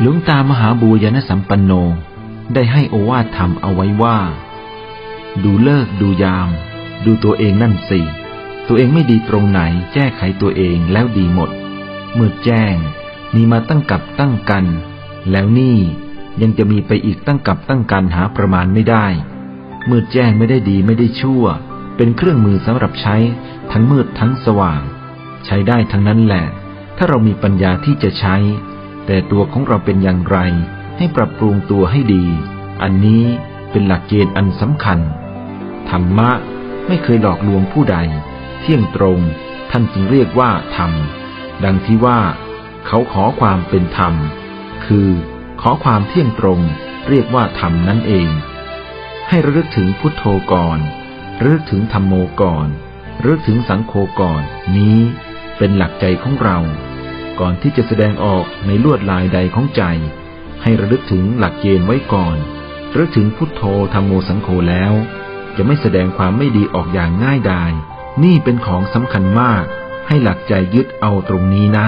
หลวงตามหาบูยนสัมปันโนได้ให้โอวาทธรรมเอาไว้ว่า ดูเลิกดูยาม ดูตัวเองนั่นสิ ตัวเองไม่ดีตรงไหนแก้ไขตัวเองแล้วดีหมดเมื่อแจ้ง มีมาตั้งกับตั้งกัน แล้วนี่ยังจะมีไปอีกตั้งกับตั้งกันหาประมาณไม่ได้ มืดแจ้งไม่ได้ดีไม่ได้ชั่ว เป็นเครื่องมือสำหรับใช้ทั้งมืดทั้งสว่าง ใช้ได้ทั้งนั้นแหละ ถ้าเรามีปัญญาที่จะใช้ แต่ตัวของเราเป็นอย่างไร ให้ปรับปรุงตัวให้ดี อันนี้เป็นหลักเกณฑ์อันสำคัญ ธรรมะไม่เคยหลอกลวงผู้ใด เที่ยงตรงท่านจึงเรียกว่าธรรม ดังที่ว่า เขาขอความเป็นธรรม คือขอความเที่ยงตรงเรียกว่าธรรมนั่นเอง ให้ระลึกถึงพุทโธก่อนระลึกถึงธรรมโมก่อนระลึกถึงสังโฆก่อนนี้เป็นหลักใจของเรา ก่อนที่จะแสดงออกในลวดลายใดของใจ ให้ระลึกถึงหลักเกณฑ์ไว้ก่อนระลึกถึงพุทโธธรรมโมสังโฆแล้ว จะไม่แสดงความไม่ดีออกอย่างง่ายดาย นี่เป็นของสำคัญมาก ให้หลักใจยึดเอาตรงนี้นะ